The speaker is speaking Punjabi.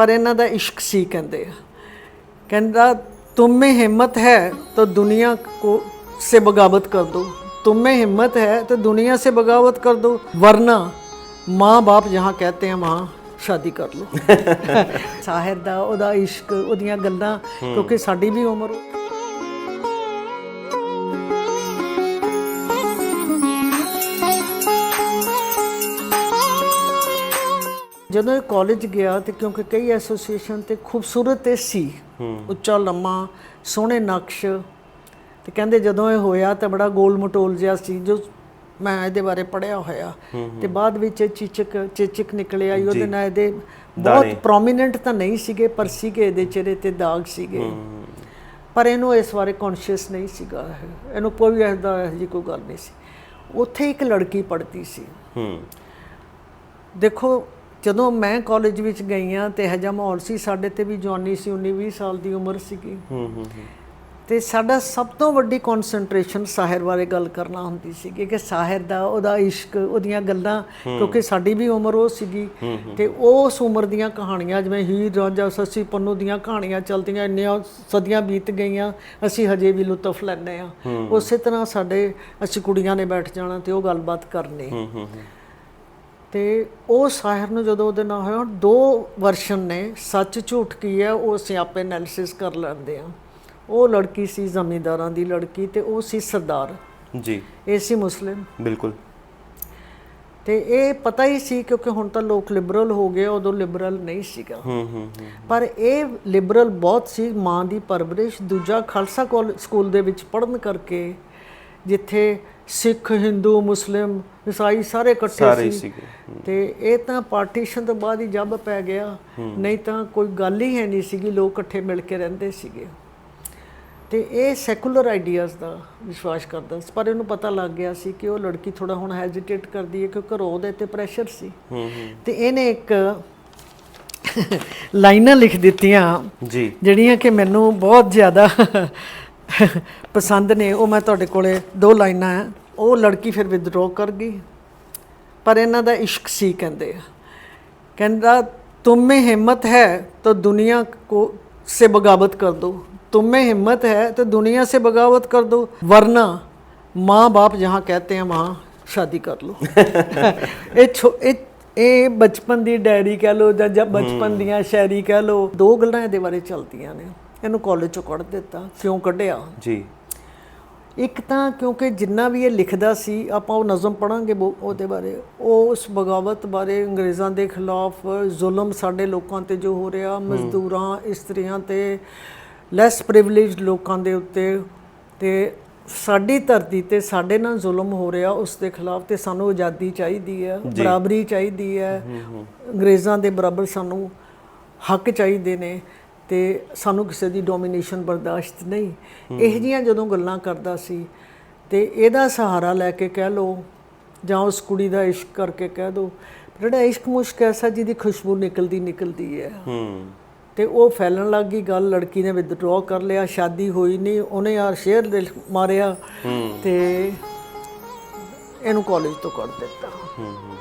ਪਰ ਇਹਨਾਂ ਦਾ ਇਸ਼ਕ ਸੀ ਕਹਿੰਦੇ ਆ ਕਹਿੰਦਾ तुम में हिम्मत है तो दुनिया को से बगावत कर दो तुम में हिम्मत है तो दुनिया से बगावत कर दो वरना माँ बाप जहाँ कहते हैं वहाँ ਸ਼ਾਦੀ ਕਰ ਲਓ ਸਾਹਿਰ ਦਾ ਉਹਦਾ ਇਸ਼ਕ ਉਹਦੀਆਂ ਗੱਲਾਂ ਕਿਉਂਕਿ ਸਾਡੀ ਵੀ ਉਮਰ ਜਦੋਂ ਇਹ ਕਾਲਜ ਗਿਆ ਤੇ ਕਿਉਂਕਿ ਕਈ ਐਸੋਸੀਏਸ਼ਨ ਤੇ ਖੂਬਸੂਰਤ ਤੇ ਸੀ। ਉੱਚਾ ਲੰਮਾ ਸੋਹਣੇ ਨਕਸ਼। ਤੇ ਕਹਿੰਦੇ ਜਦੋਂ ਇਹ ਹੋਇਆ ਤਾਂ ਬੜਾ ਗੋਲ ਮਟੋਲ ਜਿਹਾ ਸੀ ਜੋ ਮੈਂ ਇਹਦੇ ਬਾਰੇ ਪੜਿਆ ਹੋਇਆ। ਤੇ ਬਾਅਦ ਵਿੱਚ ਇਹ ਚੀਚਕ ਚੇਚਕ ਨਿਕਲਿਆ ਉਹਦੇ ਨਾਲ ਇਹਦੇ ਬਹੁਤ ਪ੍ਰੋਮਿਨੈਂਟ ਤਾਂ ਨਹੀਂ ਸੀਗੇ ਪਰ ਸੀਗੇ ਇਹਦੇ ਚਿਹਰੇ ਤੇ ਦਾਗ ਸੀਗੇ। ਪਰ ਇਹਨੂੰ ਇਸ ਬਾਰੇ ਕੌਨਸ਼ੀਅਸ ਨਹੀਂ ਸੀਗਾ ਇਹ। ਇਹਨੂੰ ਕੋਈ ਐਸਦਾ ਜੀ ਕੋਈ ਗੱਲ ਨਹੀਂ ਸੀ। ਉੱਥੇ ਇੱਕ ਲੜਕੀ ਪੜ੍ਹਦੀ ਸੀ। ਹੂੰ। ਦੇਖੋ ਜਦੋਂ ਮੈਂ ਕਾਲਜ ਵਿੱਚ ਗਈ ਆ ਤੇ ਹਜਾ ਮਾਹੌਲ ਸੀ ਸਾਡੇ ਤੇ ਵੀ ਜਵਾਨੀ ਸੀ 19 20 ਸਾਲ ਦੀ ਉਮਰ ਸੀਗੀ। ਹੂੰ ਹੂੰ ਤੇ ਸਾਡਾ ਸਭ ਤੋਂ ਵੱਡੀ ਕਨਸੈਂਟਰੇਸ਼ਨ ਸਾਹਿਰ ਬਾਰੇ ਗੱਲ ਕਰਨਾ ਹੁੰਦੀ ਸੀ ਕਿ ਸਾਹਿਰ ਦਾ ਉਹਦਾ ਇਸ਼ਕ ਉਹਦੀਆਂ ਗੱਲਾਂ ਕਿਉਂਕਿ ਸਾਡੀ ਵੀ ਉਮਰ ਉਹ ਸੀਗੀ। ਤੇ ਉਸ ਉਮਰ ਦੀਆਂ ਕਹਾਣੀਆਂ ਜਿਵੇਂ ਹੀਰ ਰਾਂਝਾ ਸੱਸੀ ਪੰਨੂ ਦੀਆਂ ਕਹਾਣੀਆਂ ਚਲਦੀਆਂ ਇੰਨੀਆਂ ਸਦੀਆਂ ਬੀਤ ਗਈਆਂ ਅਸੀਂ ਹਜੇ ਵੀ ਲੁਤਫ ਲੈਂਦੇ ਆ ਉਸੇ ਤਰ੍ਹਾਂ ਸਾਡੇ ਅਸੀਂ ਕੁੜੀਆਂ ਨੇ ਬੈਠ ਜਾਣਾ ਤੇ ਉਹ ਗੱਲਬਾਤ ਕਰਨੀ। ਹੂੰ ਹੂੰ। ਤੇ ਉਹ ਸਾਹਿਰ ਨੂੰ ਜਦੋਂ ਉਹਦੇ ਨਾਲ ਹੋਇਆ ਦੋ ਵਰਸ਼ਨ ਨੇ ਸੱਚ ਝੂਠ ਕੀ ਹੈ ਉਹ ਅਸੀਂ ਆਪੇ ਐਨਾਲਿਸਿਸ ਕਰ ਲੈਂਦੇ ਆ ਉਹ ਲੜਕੀ ਸੀ ਜ਼ਮੀਂਦਾਰਾਂ ਦੀ ਲੜਕੀ ਤੇ ਉਹ ਸੀ ਸਰਦਾਰ। ਜੀ। ਇਹ ਸੀ ਮੁਸਲਿਮ। ਬਿਲਕੁਲ। ਤੇ ਇਹ ਪਤਾ ਹੀ ਸੀ ਕਿਉਂਕਿ ਹੁਣ ਤਾਂ ਲੋਕ ਲਿਬਰਲ ਹੋ ਗਏ ਉਦੋਂ ਲਿਬਰਲ ਨਹੀਂ ਸੀਗਾ। ਹੂੰ ਹੂੰ ਪਰ ਇਹ ਲਿਬਰਲ ਬਹੁਤ ਸੀ ਮਾਂ ਦੀ ਪਰਵਰਿਸ਼ ਦੂਜਾ ਖਾਲਸਾ ਕਾਲ- ਸਕੂਲ ਦੇ ਵਿੱਚ ਪੜ੍ਹਨ ਕਰਕੇ ਜਿੱਥੇ ਸਿੱਖ ਹਿੰਦੂ ਮੁਸਲਿਮ ਈਸਾਈ ਸਾਰੇ ਇਕੱਠੇ ਸੀ। ਤੇ ਇਹ ਤਾਂ ਪਾਰਟੀਸ਼ਨ ਤੋਂ ਬਾਅਦ ਹੀ ਜੱਬ ਪੈ ਗਿਆ। ਨਹੀਂ ਤਾਂ ਕੋਈ ਗੱਲ ਹੀ ਹੈ ਨਹੀਂ ਸੀਗੀ ਲੋਕ ਇਕੱਠੇ ਮਿਲ ਕੇ ਰਹਿੰਦੇ ਸੀਗੇ। ਤੇ ਇਹ ਸੈਕੂਲਰ ਆਈਡੀਆਜ਼ ਦਾ ਵਿਸ਼ਵਾਸ ਕਰਦਾ ਸੀ। ਪਰ ਇਹਨੂੰ ਪਤਾ ਲੱਗ ਗਿਆ ਸੀ ਕਿ ਉਹ ਲੜਕੀ ਥੋੜਾ ਹੁਣ ਹੈਜ਼ਿਟੇਟ ਕਰਦੀ ਹੈ ਕਿਉਂਕਿ ਘਰੋਂ ਉਹਦੇ ਤੇ ਪ੍ਰੈਸ਼ਰ ਸੀ। ਤੇ ਇਹਨੇ ਇੱਕ ਲਾਈਨਾਂ ਲਿਖ ਦਿੱਤੀਆਂ ਜੀ। ਜਿਹੜੀਆਂ ਕਿ ਮੈਨੂੰ ਬਹੁਤ ਜ਼ਿਆਦਾ ਪਸੰਦ ਨੇ ਉਹ ਮੈਂ ਤੁਹਾਡੇ ਕੋਲੇ ਦੋ ਲਾਈਨਾਂ ਹੈ ਉਹ ਲੜਕੀ ਫਿਰ ਵਿਦਡਰਾਅ ਕਰ ਗਈ ਪਰ ਇਹਨਾਂ ਦਾ ਇਸ਼ਕ ਸੀ ਕਹਿੰਦੇ ਆ ਕਹਿੰਦਾ ਤੁਮ में हिम्मत है तो दुनिया को से बगावत कर दो तुम में हिम्मत है तो दुनिया से बगावत कर दो वरना माँ बाप जहाँ कहते हैं वहाँ शादी कर लो ਇਹ ਛੋ- ਇਹ ਇਹ ਬਚਪਨ ਦੀ ਡਾਇਰੀ ਕਹਿ ਲੋ ਜਾਂ ਜਾਂ ਬਚਪਨ ਦੀਆਂ ਸ਼ਾਇਰੀ ਕਹਿ ਲੋ ਦੋ ਗੱਲਾਂ ਇਹਦੇ ਬਾਰੇ ਚੱਲਦੀਆਂ ਨੇ ਇਹਨੂੰ ਕਾਲਜ ਚੋਂ ਕੱਢ ਦਿੱਤਾ ਕਿਉਂ ਕੱਢਿਆ? ਜੀ। ਇੱਕ ਤਾਂ ਕਿਉਂਕਿ ਜਿੰਨਾ ਵੀ ਇਹ ਲਿਖਦਾ ਸੀ ਆਪਾਂ ਉਹ ਨਜ਼ਮ ਪੜਾਂਗੇ ਉਹਦੇ ਬਾਰੇ। ਉਹ ਉਸ ਬਗਾਵਤ ਬਾਰੇ ਅੰਗਰੇਜ਼ਾਂ ਦੇ ਖਿਲਾਫ ਜ਼ੁਲਮ ਸਾਡੇ ਲੋਕਾਂ ਤੇ ਜੋ ਹੋ ਰਿਹਾ ਮਜ਼ਦੂਰਾਂ ਇਸਤਰੀਆਂ ਤੇ ਲੈਸ ਪ੍ਰਿਵਿਲੇਜਡ ਲੋਕਾਂ ਦੇ ਉੱਤੇ ਤੇ ਸਾਡੀ ਧਰਤੀ ਤੇ ਸਾਡੇ ਨਾਲ ਜ਼ੁਲਮ ਹੋ ਰਿਹਾ ਉਸ ਦੇ ਖਿਲਾਫ ਤੇ ਸਾਨੂੰ ਆਜ਼ਾਦੀ ਚਾਹੀਦੀ ਹੈ ਬਰਾਬਰੀ ਚਾਹੀਦੀ ਹੈ। ਅੰਗਰੇਜ਼ਾਂ ਦੇ ਬਰਾਬਰ ਸਾਨੂੰ ਹੱਕ ਚਾਹੀਦੇ ਨੇ। ਤੇ ਸਾਨੂੰ ਕਿਸੇ ਦੀ ਡੋਮੀਨੇਸ਼ਨ ਬਰਦਾਸ਼ਤ ਨਹੀਂ। ਇਹ ਜੀਆਂ ਜਦੋਂ ਗੱਲਾਂ ਕਰਦਾ ਸੀ ਤੇ ਇਹਦਾ ਸਹਾਰਾ ਲੈ ਕੇ ਕਹਿ ਲੋ ਜਾਂ ਉਸ ਕੁੜੀ ਦਾ ਇਸ਼ਕ ਕਰਕੇ ਕਹਿ ਦੋ ਜਿਹੜਾ ਇਸ਼ਕ ਮੁਸ਼ਕ ਐਸਾ ਜਿਹਦੀ ਖੁਸ਼ਬੂ ਨਿਕਲਦੀ ਨਿਕਲਦੀ ਹੈ। ਹੂੰ। ਤੇ ਉਹ ਫੈਲਣ ਲੱਗ ਗਈ ਗੱਲ ਲੜਕੀ ਨੇ ਵਿਦਡਰਾਅ ਕਰ ਲਿਆ ਸ਼ਾਦੀ ਹੋਈ ਨਹੀਂ ਉਹਨੇ ਯਾਰ ਸ਼ੇਰ ਦੇ ਮਾਰਿਆ ਤੇ ਇਹਨੂੰ ਕਾਲਜ ਤੋਂ ਕੱਢ ਦਿੱਤਾ। ਹੂੰ ਹੂੰ।